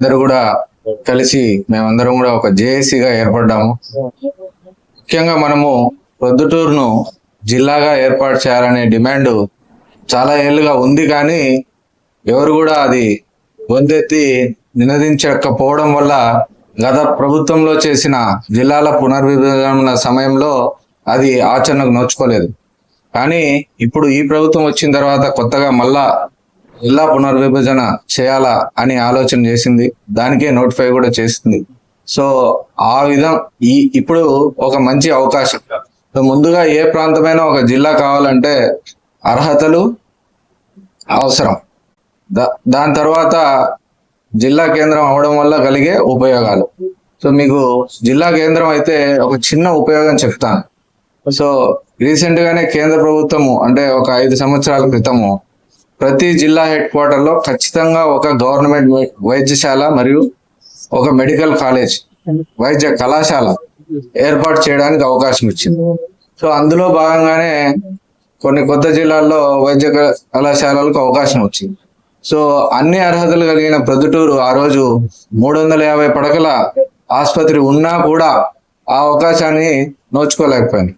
అందరూ కూడా కలిసి మేమందరం కూడా ఒక జేఏసీగా ఏర్పడ్డాము. ముఖ్యంగా మనము ప్రొద్దుటూరును జిల్లాగా ఏర్పాటు చేయాలనే డిమాండ్ చాలా ఏళ్ళుగా ఉంది కానీ ఎవరు కూడా అది గొంతెత్తి నినదించకపోవడం వల్ల గత ప్రభుత్వంలో చేసిన జిల్లాల పునర్విభజన సమయంలో అది ఆచరణకు నోచుకోలేదు. కానీ ఇప్పుడు ఈ ప్రభుత్వం వచ్చిన తర్వాత కొత్తగా మళ్ళా జిల్లా పునర్విభజన చేయాలా అని ఆలోచన చేసింది. దానికే నోటిఫై కూడా చేసింది. సో ఆ విధం ఈ ఇప్పుడు ఒక మంచి అవకాశం. సో ముందుగా ఏ ప్రాంతమైనా ఒక జిల్లా కావాలంటే అర్హతలు అవసరం. దా- దాని తర్వాత జిల్లా కేంద్రం అవడం వల్ల కలిగే ఉపయోగాలు. సో మీకు జిల్లా కేంద్రం అయితే ఒక చిన్న ఉపయోగం చెప్తాను. సో రీసెంట్ గానే కేంద్ర ప్రభుత్వము అంటే ఒక ఐదు సంవత్సరాల క్రితము ప్రతి జిల్లా హెడ్ క్వార్టర్లో ఖచ్చితంగా ఒక గవర్నమెంట్ వై- వైద్యశాల మరియు ఒక మెడికల్ కాలేజ్ వైద్య కళాశాల ఏర్పాటు చేయడానికి అవకాశం ఇచ్చింది. సో అందులో భాగంగానే కొన్ని కొత్త జిల్లాల్లో వైద్య కళాశాలలకు అవకాశం వచ్చింది. సో అన్ని అర్హతలు కలిగిన ప్రొద్దుటూరు ఆ రోజు మూడు వందల యాభై పడకల ఆసుపత్రి ఉన్నా కూడా ఆ అవకాశాన్ని నోచుకోలేకపోయింది.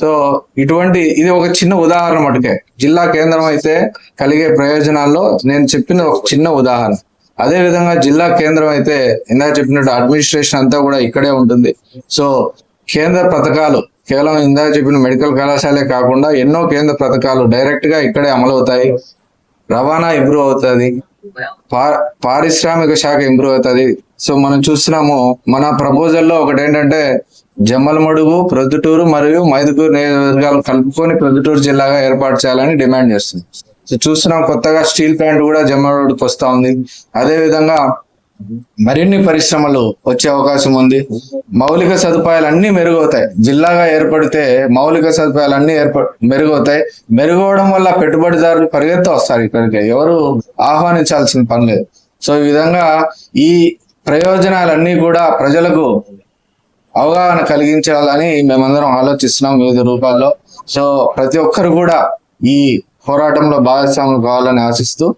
సో ఇటువంటి ఇది ఒక చిన్న ఉదాహరణ మటుకే. జిల్లా కేంద్రం అయితే కలిగే ప్రయోజనాల్లో నేను చెప్పిన ఒక చిన్న ఉదాహరణ. అదే విధంగా జిల్లా కేంద్రం అయితే ఇందాక చెప్పినట్టు అడ్మినిస్ట్రేషన్ అంతా కూడా ఇక్కడే ఉంటుంది. సో కేంద్ర పథకాలు కేవలం ఇందాక చెప్పిన మెడికల్ కళాశాలే కాకుండా ఎన్నో కేంద్ర పథకాలు డైరెక్ట్గా ఇక్కడే అమలవుతాయి. రవాణా ఇంప్రూవ్ అవుతుంది. పా- పారిశ్రామిక శాఖ ఇంప్రూవ్ అవుతుంది. సో మనం చూస్తున్నాము మన ప్రపోజల్లో ఒకటి ఏంటంటే జమ్మలమడుగు ప్రొద్దుటూరు మరియు మైదుకూరు నియోజకవర్గాలు కలుపుకొని ప్రొద్దుటూరు జిల్లాగా ఏర్పాటు చేయాలని డిమాండ్ చేస్తుంది. సో చూస్తున్నాం కొత్తగా స్టీల్ ప్లాంట్ కూడా జమ్మలమడుగుకి వస్తా ఉంది. అదే విధంగా మరిన్ని పరిశ్రమలు వచ్చే అవకాశం ఉంది. మౌలిక సదుపాయాలు అన్ని మెరుగవుతాయి. జిల్లాగా ఏర్పడితే మౌలిక సదుపాయాలు అన్ని ఏర్ప మెరుగవుతాయి. మెరుగవడం వల్ల పెట్టుబడిదారులు పరిగెత్త వస్తారు ఇక్కడికి. ఎవరు ఆహ్వానించాల్సిన పని లేదు. సో ఈ విధంగా ఈ ప్రయోజనాలన్నీ కూడా ప్రజలకు అవగాహన కలిగించాలని మేమందరం ఆలోచిస్తున్నాం వివిధ రూపాల్లో. సో ప్రతి ఒక్కరు కూడా ఈ పోరాటంలో భాగస్వాములు కావాలని ఆశిస్తూ